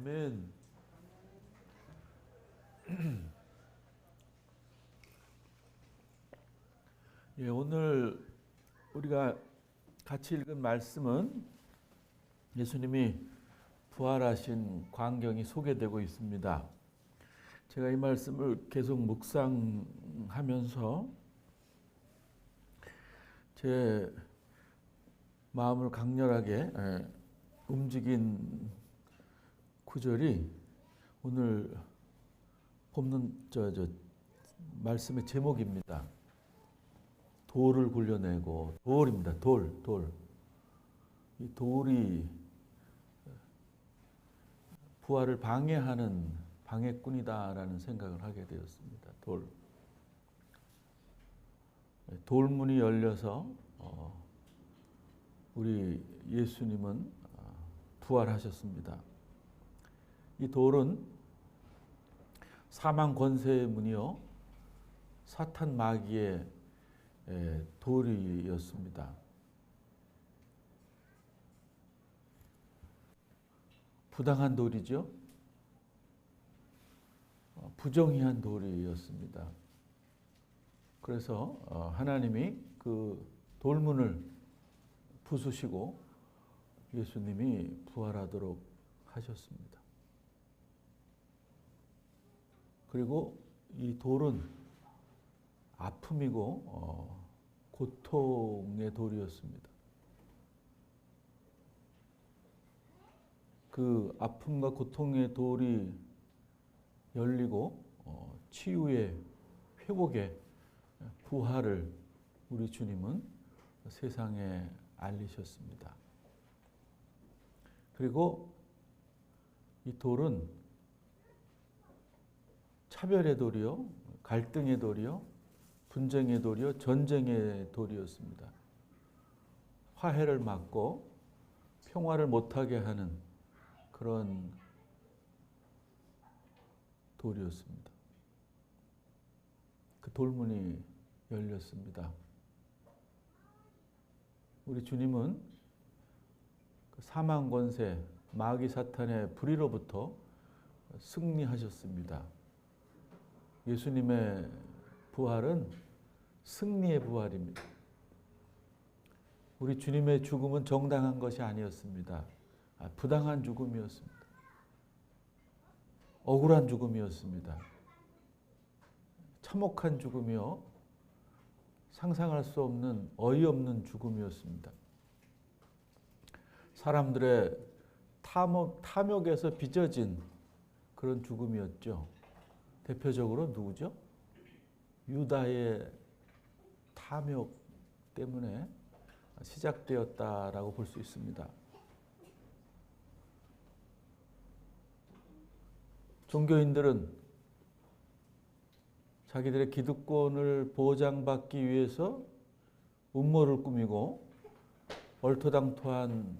아멘. 예, 오늘 우리가 같이 읽은 말씀은 예수님이 부활하신 광경이 소개되고 있습니다. 제가 이 말씀을 계속 묵상하면서 제 마음을 강렬하게 예, 움직인 구절이 오늘 본문 저, 저 말씀의 제목입니다. 돌을 굴려내고 돌입니다. 돌, 돌. 이 돌이 부활을 방해하는 방해꾼이다라는 생각을 하게 되었습니다. 돌. 돌문이 열려서 어, 우리 예수님은 어, 부활하셨습니다. 이 돌은 사망 권세의 문이요 사탄 마귀의 돌이었습니다. 부당한 돌이죠. 어, 부정의한 돌이었습니다. 그래서 어, 하나님이 그 돌문을 부수시고 예수님이 부활하도록 하셨습니다. 그리고 이 돌은 아픔이고 어, 고통의 돌이었습니다. 그 아픔과 고통의 돌이 열리고 어, 치유의 회복의 부활을 우리 주님은 세상에 알리셨습니다. 그리고 이 돌은 차별의 돌이요, 갈등의 돌이요, 분쟁의 돌이요, 전쟁의 돌이었습니다. 화해를 막고 평화를 못하게 하는 그런 돌이었습니다. 그 돌문이 열렸습니다. 우리 주님은 그 사망 권세, 마귀 사탄의 불의로부터 승리하셨습니다. 예수님의 부활은 승리의 부활입니다. 우리 주님의 죽음은 정당한 것이 아니었습니다. 부당한 죽음이었습니다. 억울한 죽음이었습니다. 참혹한 죽음이요. 상상할 수 없는 어이없는 죽음이었습니다. 사람들의 탐욕, 탐욕에서 빚어진 그런 죽음이었죠. 대표적으로 누구죠? 유다의 탐욕 때문에 시작되었다라고 볼 수 있습니다. 종교인들은 자기들의 기득권을 보장받기 위해서 음모를 꾸미고 얼토당토한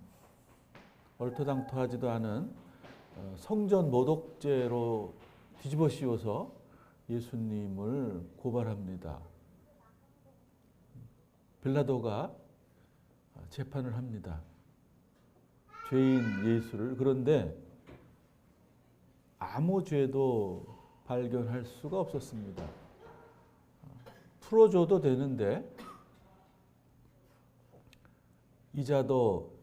얼토당토하지도 않은 어, 성전 모독죄로 뒤집어 씌워서 예수님을 고발합니다. 빌라도가 재판을 합니다. 죄인 예수를 그런데 아무 죄도 발견할 수가 없었습니다. 풀어줘도 되는데 이자도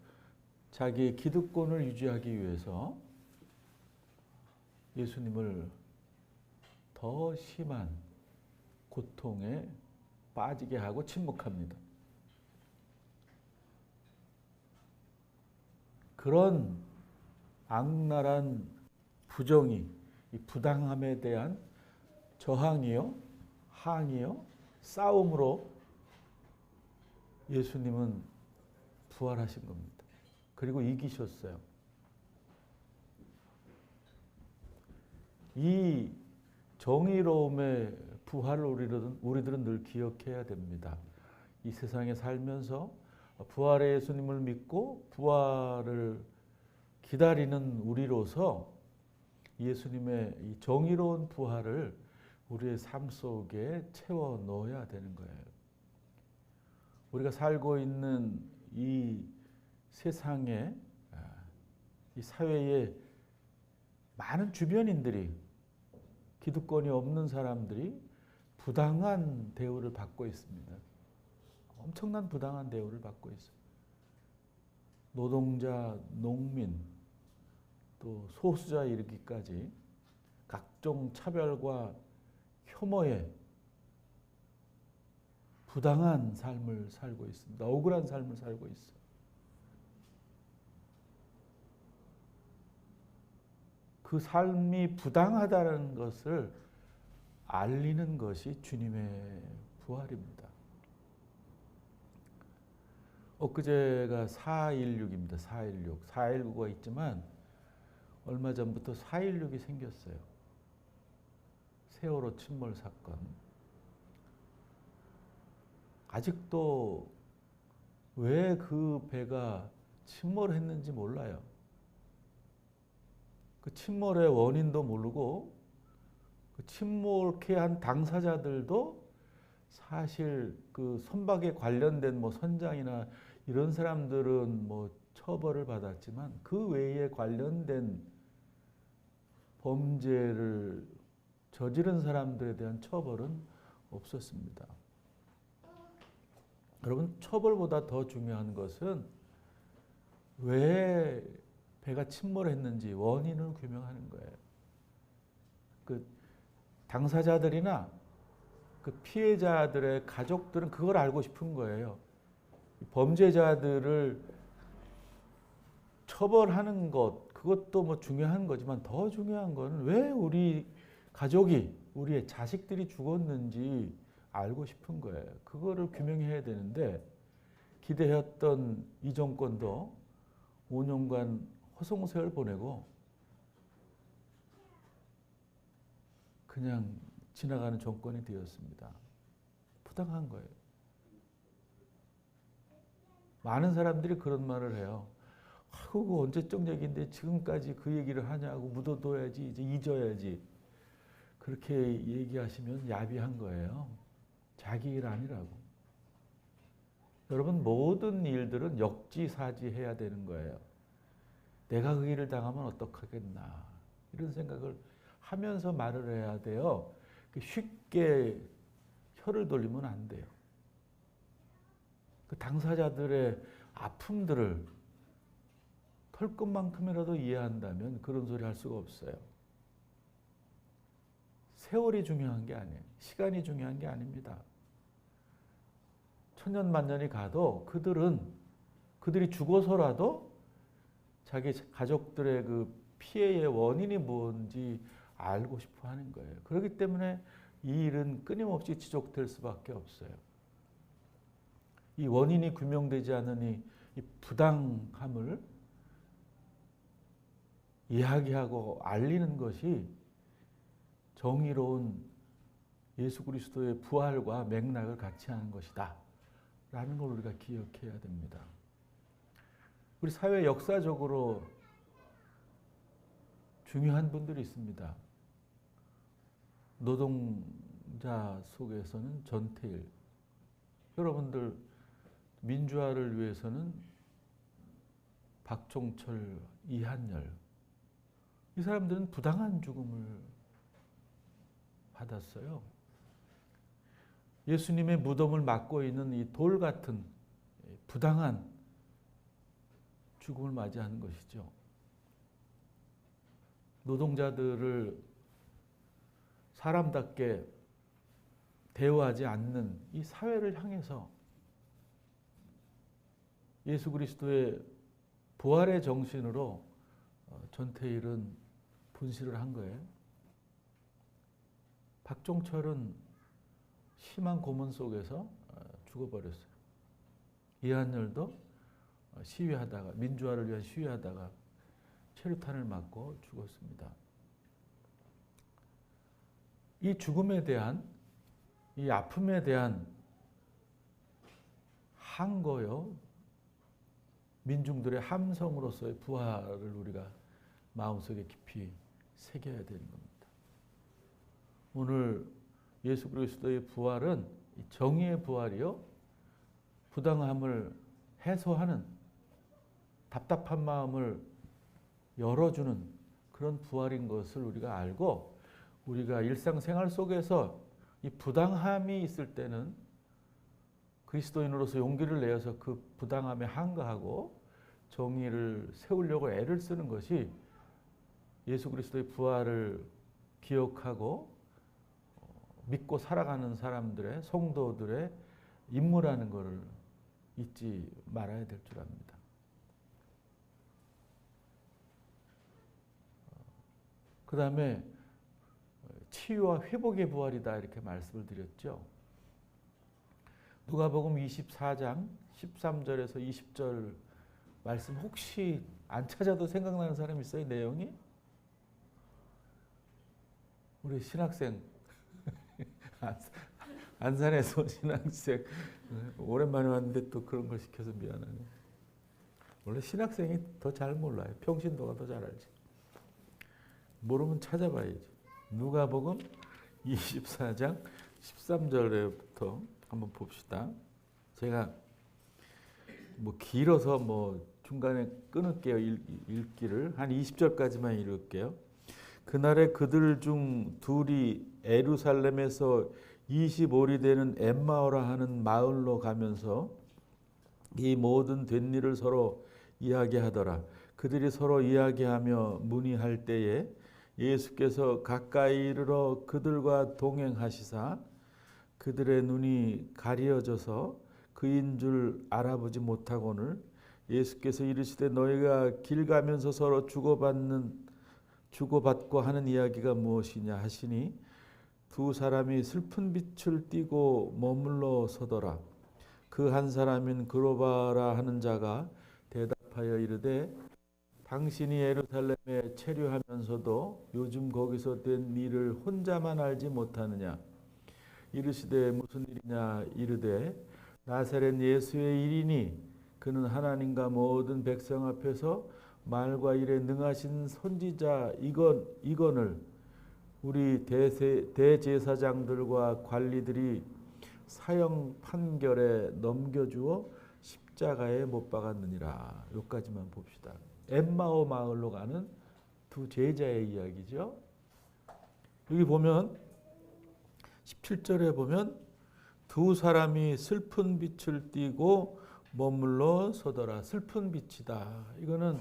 자기의 기득권을 유지하기 위해서 예수님을 더 심한 고통에 빠지게 하고 침묵합니다. 그런 악랄한 부정이 이 부당함에 대한 저항이요, 항이요, 싸움으로 예수님은 부활하신 겁니다. 그리고 이기셨어요. 이 정의로움의 부활을 우리들은, 우리들은 늘 기억해야 됩니다. 이 세상에 살면서 부활의 예수님을 믿고 부활을 기다리는 우리로서 예수님의 이 정의로운 부활을 우리의 삶 속에 채워 넣어야 되는 거예요. 우리가 살고 있는 이 세상에 이 사회에 많은 주변인들이 기득권이 없는 사람들이 부당한 대우를 받고 있습니다. 엄청난 부당한 대우를 받고 있어요. 노동자, 농민, 또 소수자 이르기까지 각종 차별과 혐오에 부당한 삶을 살고 있습니다. 억울한 삶을 살고 있어요. 그 삶이 부당하다는 것을 알리는 것이 주님의 부활입니다. 엊그제가 4.16입니다. 4.16. 4.19가 있지만 얼마 전부터 4.16이 생겼어요. 세월호 침몰 사건. 아직도 왜 그 배가 침몰했는지 몰라요. 그 침몰의 원인도 모르고 그 침몰케 한 당사자들도 사실 그 선박에 관련된 뭐 선장이나 이런 사람들은 뭐 처벌을 받았지만 그 외에 관련된 범죄를 저지른 사람들에 대한 처벌은 없었습니다. 여러분 처벌보다 더 중요한 것은 왜 배가 침몰했는지 원인을 규명하는 거예요. 그 당사자들이나 그 피해자들의 가족들은 그걸 알고 싶은 거예요. 범죄자들을 처벌하는 것 그것도 뭐 중요한 거지만 더 중요한 거는 왜 우리 가족이 우리의 자식들이 죽었는지 알고 싶은 거예요. 그거를 규명해야 되는데 기대했던 이 정권도 5년간 허송세월 보내고 그냥 지나가는 정권이 되었습니다. 부당한 거예요. 많은 사람들이 그런 말을 해요. 아, 그거 언제적 얘기인데 지금까지 그 얘기를 하냐고 묻어둬야지 이제 잊어야지 그렇게 얘기하시면 야비한 거예요. 자기 일 아니라고. 여러분 모든 일들은 역지사지해야 되는 거예요. 내가 그 일을 당하면 어떡하겠나 이런 생각을 하면서 말을 해야 돼요. 쉽게 혀를 돌리면 안 돼요. 그 당사자들의 아픔들을 털끝만큼이라도 이해한다면 그런 소리 할 수가 없어요. 세월이 중요한 게 아니에요. 시간이 중요한 게 아닙니다. 천년만년이 가도 그들은 그들이 죽어서라도 자기 가족들의 그 피해의 원인이 뭔지 알고 싶어 하는 거예요. 그렇기 때문에 이 일은 끊임없이 지속될 수밖에 없어요. 이 원인이 규명되지 않은 이 부당함을 이야기하고 알리는 것이 정의로운 예수 그리스도의 부활과 맥락을 같이 하는 것이다. 라는 걸 우리가 기억해야 됩니다. 우리 사회 역사적으로 중요한 분들이 있습니다. 노동자 속에서는 전태일. 여러분들 민주화를 위해서는 박종철, 이한열. 이 사람들은 부당한 죽음을 받았어요. 예수님의 무덤을 막고 있는 이 돌 같은 부당한 죽음을 맞이하는 것이죠. 노동자들을 사람답게 대우하지 않는 이 사회를 향해서 예수 그리스도의 부활의 정신으로 어, 전태일은 분실을 한 거예요. 박종철은 심한 고문 속에서 어, 죽어버렸어요. 이한열도 어, 시위하다가 민주화를 위한 시위하다가 체류탄을 맞고 죽었습니다. 이 죽음에 대한 이 아픔에 대한 항거요 민중들의 함성으로서의 부활을 우리가 마음속에 깊이 새겨야 되는 겁니다. 오늘 예수 그리스도의 부활은 정의의 부활이요 부당함을 해소하는 답답한 마음을 열어주는 그런 부활인 것을 우리가 알고 우리가 일상생활 속에서 이 부당함이 있을 때는 그리스도인으로서 용기를 내어서 그 부당함에 항거하고 정의를 세우려고 애를 쓰는 것이 예수 그리스도의 부활을 기억하고 어, 믿고 살아가는 사람들의 성도들의 임무라는 것을 잊지 말아야 될 줄 압니다. 그 다음에 치유와 회복의 부활이다 이렇게 말씀을 드렸죠. 누가복음 24장 13절에서 20절 말씀 혹시 안 찾아도 생각나는 사람 있어요? 내용이? 우리 신학생 안산에서 신학생 오랜만에 왔는데 또 그런 걸 시켜서 미안하네. 원래 신학생이 더 잘 몰라요. 평신도가 더 잘 알지. 모르면 찾아봐야지. 누가복음 24장 13절부터 한번 봅시다. 제가 뭐 길어서 뭐 중간에 끊을게요. 읽, 기를한 20절까지만 읽을게요. 그날에 그들 중 둘이 에루살렘에서 25리 되는 엠마오라 하는 마을로 가면서 이 모든 된 일을 서로 이야기하더라. 그들이 서로 이야기하며 문의할 때에 예수께서 가까이 이르러 그들과 동행하시사 그들의 눈이 가려져서 그인 줄 알아보지 못하고는 예수께서 이르시되 너희가 길 가면서 서로 주고받는 주고받고 하는 이야기가 무엇이냐 하시니 두 사람이 슬픈 빛을 띠고 머물러 서더라. 그 한 사람인 그로바라 하는 자가 대답하여 이르되 당신이 예루살렘에 체류하면서도 요즘 거기서 된 일을 혼자만 알지 못하느냐 이르시되 무슨 일이냐 이르되 나사렛 예수의 일이니 그는 하나님과 모든 백성 앞에서 말과 일에 능하신 선지자 이건 이건을 우리 대세, 대제사장들과 관리들이 사형 판결에 넘겨주어 십자가에 못 박았느니라. 여기까지만 봅시다. 엠마오 마을로 가는 두 제자의 이야기죠. 여기 보면 17절에 보면 두 사람이 슬픈 빛을 띠고 머물러 서더라. 슬픈 빛이다. 이거는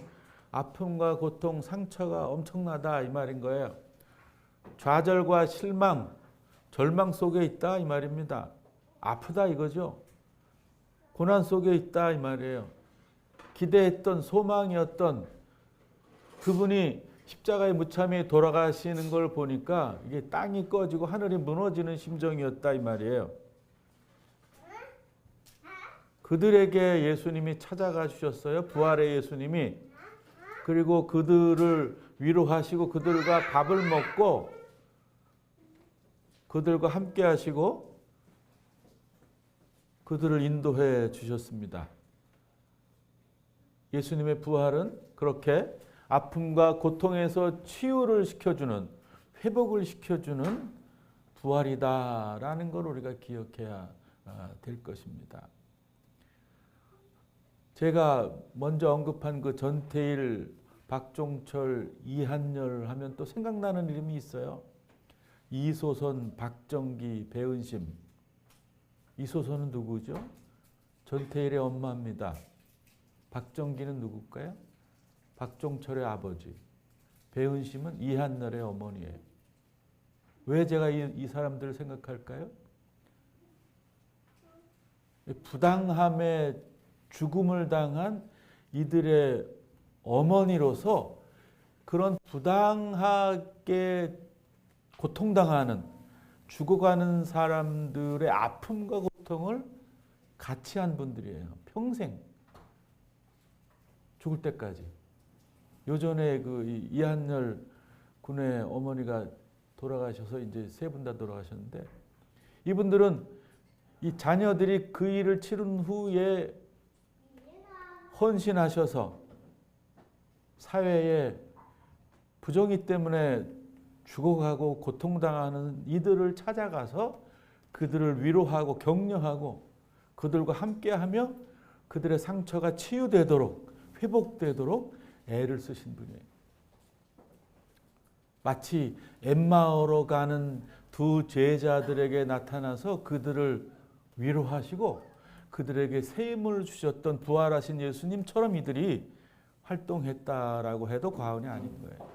아픔과 고통, 상처가 엄청나다 이 말인 거예요. 좌절과 실망, 절망 속에 있다 이 말입니다. 아프다 이거죠. 고난 속에 있다 이 말이에요. 기대했던 소망이었던 그분이 십자가의 무참히 돌아가시는 걸 보니까 이게 땅이 꺼지고 하늘이 무너지는 심정이었다 이 말이에요. 그들에게 예수님이 찾아가 주셨어요. 부활의 예수님이. 그리고 그들을 위로하시고 그들과 밥을 먹고 그들과 함께 하시고 그들을 인도해 주셨습니다. 예수님의 부활은 그렇게 아픔과 고통에서 치유를 시켜주는 회복을 시켜주는 부활이다라는 걸 우리가 기억해야 아, 될 것입니다. 제가 먼저 언급한 그 전태일, 박종철, 이한열 하면 또 생각나는 이름이 있어요. 이소선, 박정기, 배은심. 이소선은 누구죠? 전태일의 엄마입니다. 박정기는 누굴까요? 박종철의 아버지. 배은심은 이한열의 어머니예요. 왜 제가 이, 이 사람들을 생각할까요? 부당함에 죽음을 당한 이들의 어머니로서 그런 부당하게 고통당하는 죽어가는 사람들의 아픔과 고통을 같이 한 분들이에요. 평생 죽을 때까지. 요전에 그 이한열 군의 어머니가 돌아가셔서 이제 세 분 다 돌아가셨는데 이분들은 이 자녀들이 그 일을 치른 후에 헌신하셔서 사회에 부정이 때문에 죽어가고 고통당하는 이들을 찾아가서 그들을 위로하고 격려하고 그들과 함께하며 그들의 상처가 치유되도록 회복되도록 애를 쓰신 분이에요. 마치 엠마오로 가는 두 제자들에게 나타나서 그들을 위로하시고 그들에게 새 힘을 주셨던 부활하신 예수님처럼 이들이 활동했다라고 해도 과언이 아닌 거예요.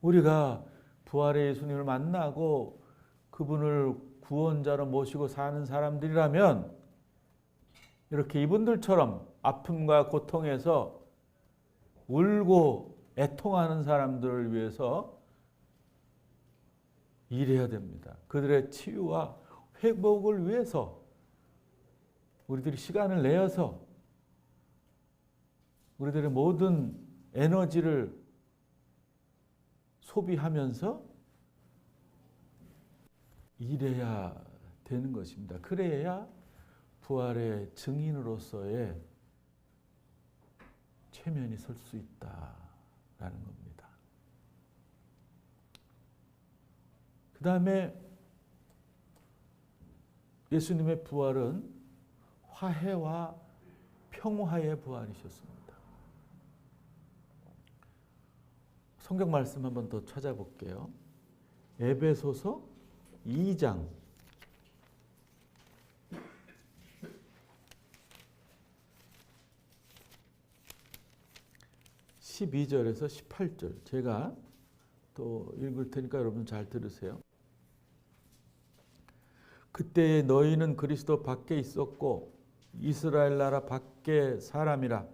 우리가 부활의 예수님을 만나고 그분을 구원자로 모시고 사는 사람들이라면 이렇게 이분들처럼 아픔과 고통에서 울고 애통하는 사람들을 위해서 일해야 됩니다. 그들의 치유와 회복을 위해서 우리들이 시간을 내어서 우리들의 모든 에너지를 소비하면서 일해야 되는 것입니다. 그래야 부활의 증인으로서의 최면이 설 수 있다라는 겁니다. 그 다음에 예수님의 부활은 화해와 평화의 부활이셨습니다. 성경 말씀 한번 더 찾아볼게요. 에베소서 2장 12절에서 18절 제가 또 읽을 테니까 여러분 잘 들으세요. 그때에 너희는 그리스도 밖에 있었고 이스라엘 나라 밖에 사람이라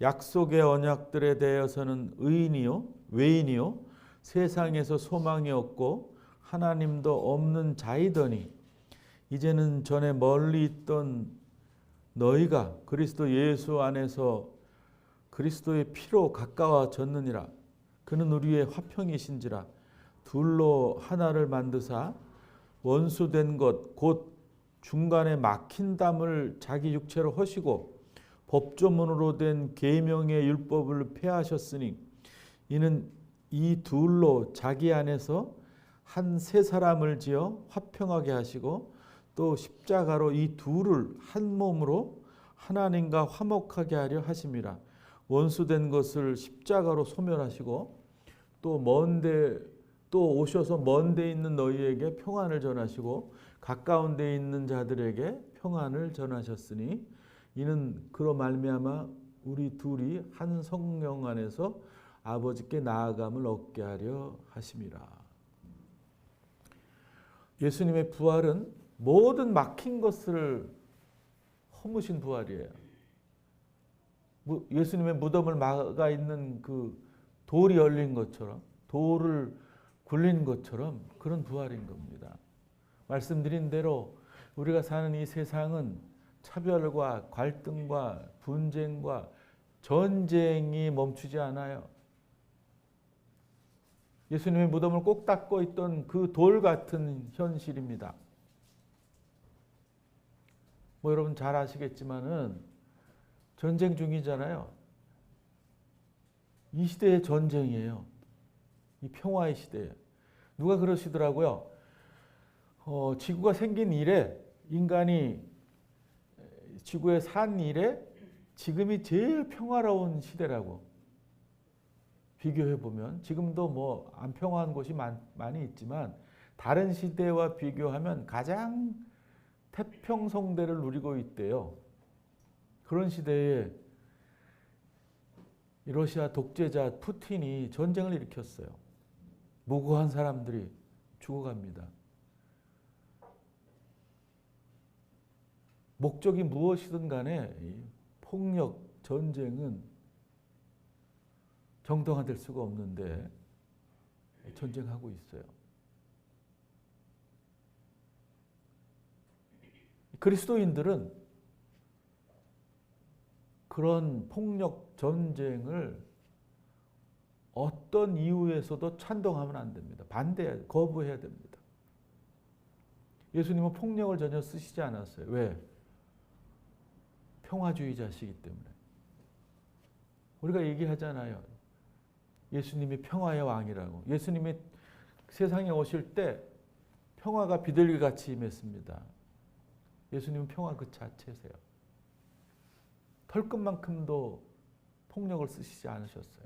약속의 언약들에 대해서는 의인이요 외인이요 세상에서 소망이 없고 하나님도 없는 자이더니 이제는 전에 멀리 있던 너희가 그리스도 예수 안에서 그리스도의 피로 가까워졌느니라. 그는 우리의 화평이신지라. 둘로 하나를 만드사 원수된 것 곧 중간에 막힌 담을 자기 육체로 허시고 법조문으로 된 계명의 율법을 폐하셨으니 이는 이 둘로 자기 안에서 한 세 사람을 지어 화평하게 하시고 또 십자가로 이 둘을 한 몸으로 하나님과 화목하게 하려 하심이라 원수된 것을 십자가로 소멸하시고 또 먼데 또 오셔서 먼데 있는 너희에게 평안을 전하시고 가까운 데 있는 자들에게 평안을 전하셨으니 이는 그로 말미암아 우리 둘이 한 성령 안에서 아버지께 나아감을 얻게 하려 하심이라. 예수님의 부활은 모든 막힌 것을 허무신 부활이에요. 예수님의 무덤을 막아 있는 그 돌이 열린 것처럼 돌을 굴린 것처럼 그런 부활인 겁니다. 말씀드린 대로 우리가 사는 이 세상은 차별과 갈등과 분쟁과 전쟁이 멈추지 않아요. 예수님의 무덤을 꼭 닦고 있던 그 돌 같은 현실입니다. 뭐 여러분 잘 아시겠지만은 전쟁 중이잖아요. 이 시대의 전쟁이에요. 이 평화의 시대에. 누가 그러시더라고요. 어, 지구가 생긴 이래 인간이 지구에 산 이래 지금이 제일 평화로운 시대라고 비교해 보면 지금도 뭐 안 평화한 곳이 많, 많이 있지만 다른 시대와 비교하면 가장 태평성대를 누리고 있대요. 그런 시대에 러시아 독재자 푸틴이 전쟁을 일으켰어요. 무고한 사람들이 죽어갑니다. 목적이 무엇이든 간에 폭력, 전쟁은 정당화될 수가 없는데 전쟁하고 있어요. 그리스도인들은 그런 폭력 전쟁을 어떤 이유에서도 찬동하면 안 됩니다. 반대해야 거부해야 됩니다. 예수님은 폭력을 전혀 쓰시지 않았어요. 왜? 평화주의자시기 때문에. 우리가 얘기하잖아요. 예수님이 평화의 왕이라고. 예수님이 세상에 오실 때 평화가 비둘기 같이 임했습니다. 예수님은 평화 그 자체세요. 털끝만큼도 폭력을 쓰시지 않으셨어요.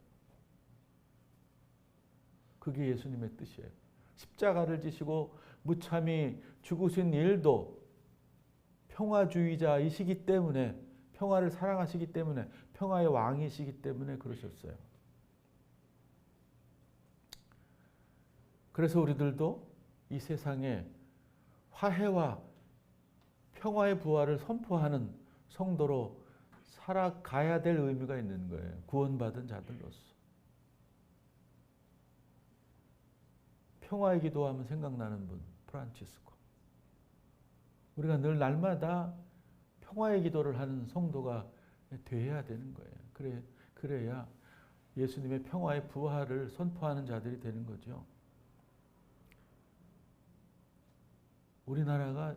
그게 예수님의 뜻이에요. 십자가를 지시고 무참히 죽으신 일도 평화주의자이시기 때문에 평화를 사랑하시기 때문에 평화의 왕이시기 때문에 그러셨어요. 그래서 우리들도 이 세상에 화해와 평화의 부활을 선포하는 성도로 살아가야 될 의미가 있는 거예요. 구원받은 자들로서. 평화의 기도하면 생각나는 분, 프란치스코. 우리가 늘 날마다 평화의 기도를 하는 성도가 되어야 되는 거예요. 그래, 그래야 예수님의 평화의 부활을 선포하는 자들이 되는 거죠. 우리나라가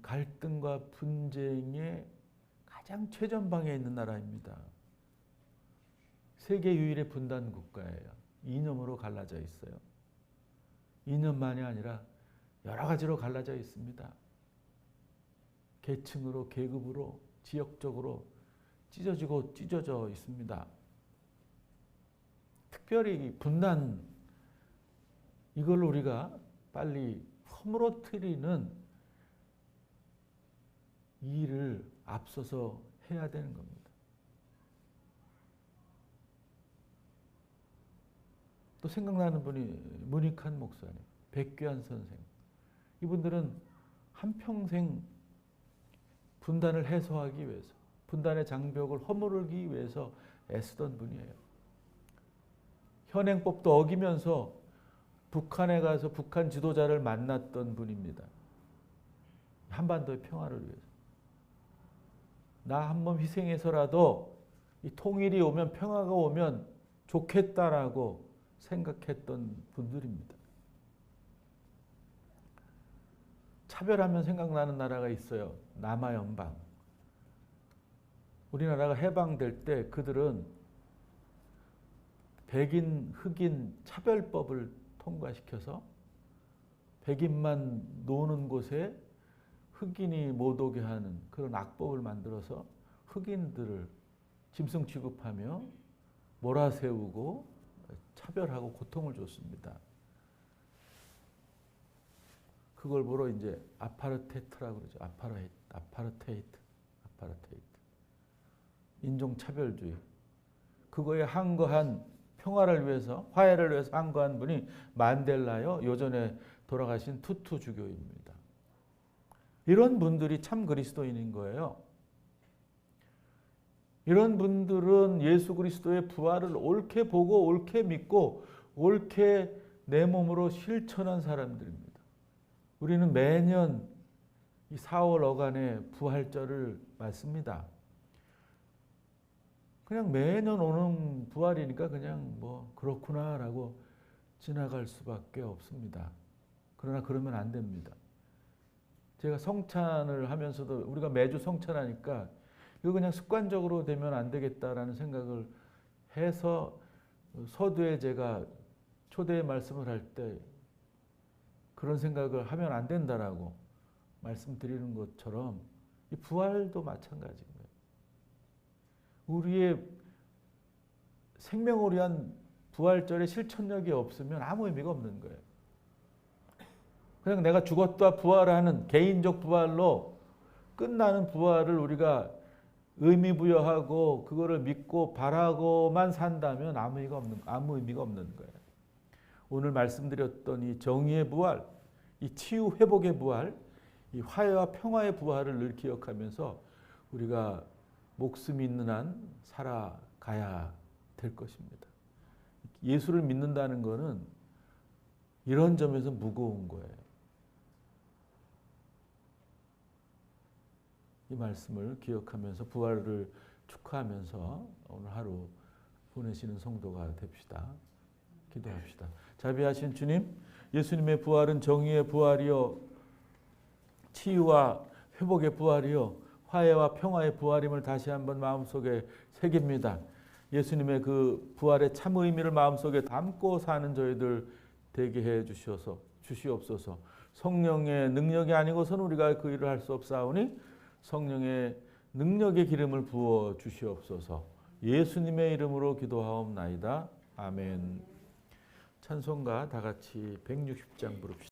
갈등과 분쟁의 가장 최전방에 있는 나라입니다. 세계 유일의 분단 국가예요. 이념으로 갈라져 있어요. 이념만이 아니라 여러 가지로 갈라져 있습니다. 계층으로, 계급으로, 지역적으로 찢어지고 찢어져 있습니다. 특별히 분단 이걸 우리가 빨리 허물어뜨리는 일을 앞서서 해야 되는 겁니다. 또 생각나는 분이 문익한 목사님, 백귀한 선생. 이분들은 한평생 분단을 해소하기 위해서, 분단의 장벽을 허물기 위해서 애쓰던 분이에요. 현행법도 어기면서 북한에 가서 북한 지도자를 만났던 분입니다. 한반도의 평화를 위해서. 나 한 번 희생해서라도 이 통일이 오면 평화가 오면 좋겠다라고 생각했던 분들입니다. 차별하면 생각나는 나라가 있어요. 남아 연방. 우리나라가 해방될 때 그들은 백인, 흑인 차별법을 통과시켜서 백인만 노는 곳에 흑인이 못 오게 하는 그런 악법을 만들어서 흑인들을 짐승 취급하며 몰아세우고 차별하고 고통을 줬습니다. 그걸 보러 이제 아파르테트라고 그러죠. 아파르 아파르테이트, 아파르테이트. 인종 차별주의. 그거에 항거한 평화를 위해서 화해를 위해서 항거한 분이 만델라요. 요전에 돌아가신 투투 주교입니다. 이런 분들이 참 그리스도인인 거예요. 이런 분들은 예수 그리스도의 부활을 옳게 보고 옳게 믿고 옳게 내 몸으로 실천한 사람들입니다. 우리는 매년 이 4월 어간의 부활절을 맞습니다. 그냥 매년 오는 부활이니까 그냥 뭐 그렇구나라고 지나갈 수밖에 없습니다. 그러나 그러면 안 됩니다. 제가 성찬을 하면서도 우리가 매주 성찬하니까 이거 그냥 습관적으로 되면 안 되겠다라는 생각을 해서 서두에 제가 초대 말씀을 할 때 그런 생각을 하면 안 된다라고 말씀드리는 것처럼 이 부활도 마찬가지인 거예요. 우리의 생명을 위한 부활절의 실천력이 없으면 아무 의미가 없는 거예요. 그냥 내가 죽었다 부활하는 개인적 부활로 끝나는 부활을 우리가 의미 부여하고 그거를 믿고 바라고만 산다면 아무 의미가 없는 아무 의미가 없는 거예요. 오늘 말씀드렸던 이 정의의 부활, 이 치유 회복의 부활, 이 화해와 평화의 부활을 늘 기억하면서 우리가 목숨 있는 한 살아가야 될 것입니다. 예수를 믿는다는 것은 이런 점에서 무거운 거예요. 이 말씀을 기억하면서 부활을 축하하면서 오늘 하루 보내시는 성도가 됩시다. 기도합시다. 자비하신 주님, 예수님의 부활은 정의의 부활이요 치유와 회복의 부활이요 화해와 평화의 부활임을 다시 한번 마음속에 새깁니다. 예수님의 그 부활의 참 의미를 마음속에 담고 사는 저희들 되게 해 주시옵소서. 성령의 능력이 아니고서는 우리가 그 일을 할 수 없사오니 성령의 능력의 기름을 부어 주시옵소서. 예수님의 이름으로 기도하옵나이다. 아멘. 찬송가 다 같이 160장 부릅시다.